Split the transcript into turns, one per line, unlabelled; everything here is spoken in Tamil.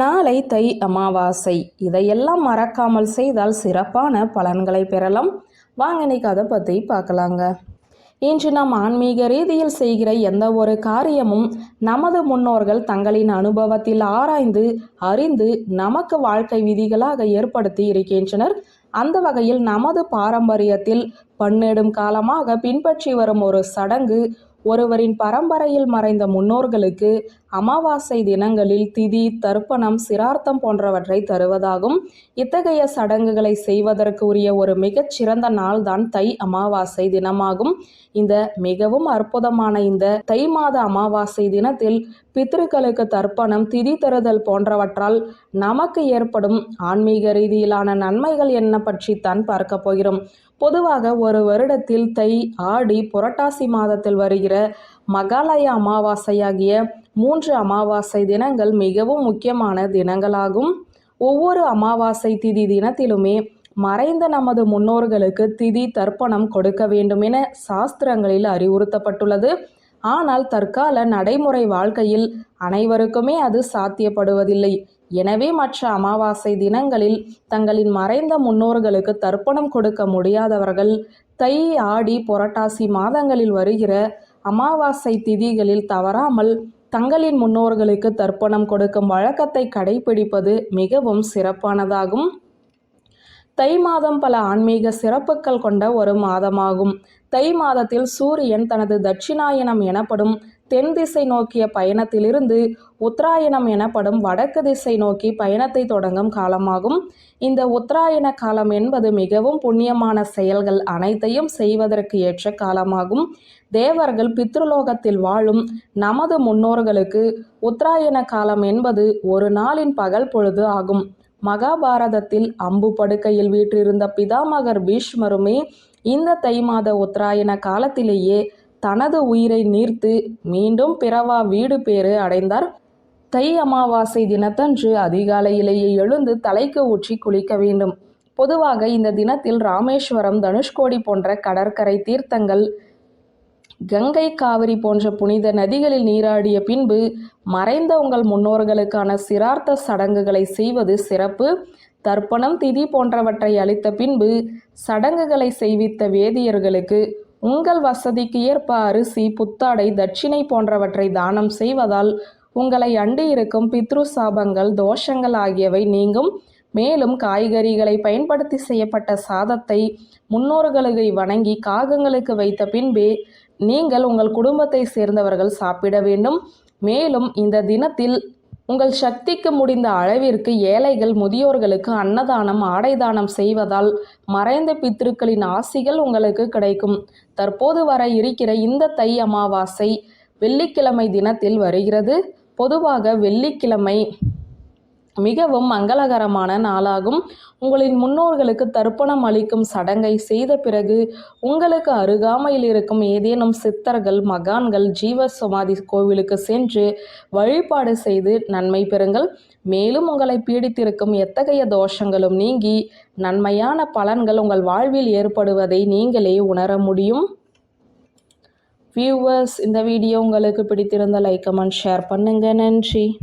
நாளை தை அமாவாசை. இதையெல்லாம் மறக்காமல் செய்தால் சிறப்பான பலன்களை பெறலாம். வாங்க இன்னைக்கு அதை பற்றி பார்க்கலாங்க. இன்று நாம் ஆன்மீக ரீதியில் செய்கிற எந்த ஒரு காரியமும் நமது முன்னோர்கள் தங்களின் அனுபவத்தில் ஆராய்ந்து அறிந்து நமக்கு வாழ்க்கை விதிகளாக ஏற்படுத்தி இருக்கின்றனர். அந்த வகையில் நமது பாரம்பரியத்தில் பன்னெடும் காலமாக பின்பற்றி வரும் ஒரு சடங்கு ஒருவரின் பரம்பரையில் மறைந்த முன்னோர்களுக்கு அமாவாசை தினங்களில் திதி தர்ப்பணம் சிரார்த்தம் போன்றவற்றை தருவதாகும். இத்தகைய சடங்குகளை செய்வதற்கு உரிய ஒரு மிகச்சிறந்த நாள்தான் தை அமாவாசை தினமாகும். இந்த மிகவும் அற்புதமான இந்த தை மாத அமாவாசை தினத்தில் பித்ருக்களுக்கு தர்ப்பணம் திதி தருதல் போன்றவற்றால் நமக்கு ஏற்படும் ஆன்மீக ரீதியிலான நன்மைகள் என்ன பற்றித்தான் பார்க்க போகிறோம். பொதுவாக ஒரு வருடத்தில் தை ஆடி புரட்டாசி மாதத்தில் வருகிற மகாலய அமாவாசையாகிய மூன்று அமாவாசை தினங்கள் மிகவும் முக்கியமான தினங்களாகும். ஒவ்வொரு அமாவாசை திதி தினத்திலுமே மறைந்த நமது முன்னோர்களுக்கு திதி தர்ப்பணம் கொடுக்க வேண்டும் என சாஸ்திரங்களில் அறிவுறுத்தப்பட்டுள்ளது. ஆனால் தற்கால நடைமுறை வாழ்க்கையில் அனைவருக்குமே அது சாத்தியப்படுவதில்லை. எனவே மற்ற அமாவாசை தினங்களில் தங்களின் மறைந்த முன்னோர்களுக்கு தர்ப்பணம் கொடுக்க முடியாதவர்கள் தை ஆடி புரட்டாசி மாதங்களில் வருகிற அமாவாசை திதிகளில் தவறாமல் தங்களின் முன்னோர்களுக்கு தர்ப்பணம் கொடுக்கும் வழக்கத்தை கடைபிடிப்பது மிகவும் சிறப்பானதாகும். தை மாதம் பல ஆன்மீக சிறப்புகள் கொண்ட ஒரு மாதமாகும். தை மாதத்தில் சூரியன் தனது தட்சிணாயனம் எனப்படும் தென் திசை நோக்கிய பயணத்திலிருந்து உத்தராயணம் எனப்படும் வடக்கு திசை நோக்கி பயணத்தை தொடங்கும் காலமாகும். இந்த உத்தராயண காலம் என்பது மிகவும் புண்ணியமான செயல்கள் அனைத்தையும் செய்வதற்கு ஏற்ற காலமாகும். தேவர்கள் பித்ருலோகத்தில் வாழும் நமது முன்னோர்களுக்கு உத்தராயண காலம் என்பது ஒரு நாளின் பகல் பொழுது ஆகும். மகாபாரதத்தில் அம்பு படுக்கையில் வீற்றிருந்த பிதாமகர் பீஷ்மருமே இந்த தை மாத உத்தராயண காலத்திலேயே தனது உயிரை நீர்த்து மீண்டும் பிறவா வீடு பேறு அடைந்தார். தை அமாவாசை தினத்தன்று அதிகாலையிலேயே எழுந்து தலைக்கு ஊற்றி குளிக்க வேண்டும். பொதுவாக இந்த தினத்தில் ராமேஸ்வரம் தனுஷ்கோடி போன்ற கடற்கரை தீர்த்தங்கள் கங்கை காவிரி போன்ற புனித நதிகளில் நீராடிய பின்பு மறைந்த உங்கள் முன்னோர்களுக்கான சிரார்த்த சடங்குகளை செய்வது சிறப்பு. தர்ப்பணம் திதி போன்றவற்றை அளித்த பின்பு சடங்குகளை செய்வித்த வேதியர்களுக்கு உங்கள் வசதிக்கு ஏற்ப அரிசி புத்தாடை தட்சிணை போன்றவற்றை தானம் செய்வதால் உங்களை அண்டி இருக்கும் பித்ரு சாபங்கள் தோஷங்கள் ஆகியவை நீங்கும். மேலும் காய்கறிகளை பயன்படுத்தி செய்யப்பட்ட சாதத்தை முன்னோர்களுக்கு வணங்கி காகங்களுக்கு வைத்த பின்பே நீங்கள் உங்கள் குடும்பத்தை சேர்ந்தவர்கள் சாப்பிட வேண்டும். மேலும் இந்த தினத்தில் உங்கள் சக்திக்கு முடிந்த அளவிற்கு ஏழைகள் முதியோர்களுக்கு அன்னதானம் ஆடைதானம் செய்வதால் மறைந்த பித்திருக்களின் ஆசிகள் உங்களுக்கு கிடைக்கும். தற்போது வர இருக்கிற இந்த தை அமாவாசை வெள்ளிக்கிழமை தினத்தில் வருகிறது. பொதுவாக வெள்ளிக்கிழமை மிகவும் மங்களகரமான நாளாகும். உங்களின் முன்னோர்களுக்கு தர்ப்பணம் அளிக்கும் சடங்கை செய்த பிறகு உங்களுக்கு அருகாமையில் இருக்கும் ஏதேனும் சித்தர்கள் மகான்கள் ஜீவ சமாதி கோவிலுக்கு சென்று வழிபாடு செய்து நன்மை பெறுங்கள். மேலும் உங்களை பீடித்திருக்கும் எத்தகைய தோஷங்களும் நீங்கி நன்மையான பலன்கள் உங்கள் வாழ்வில் ஏற்படுவதை நீங்களே உணர முடியும். வியூவர்ஸ் இந்த வீடியோ உங்களுக்கு பிடித்திருந்த லைக் கமெண்ட் ஷேர் பண்ணுங்க. நன்றி.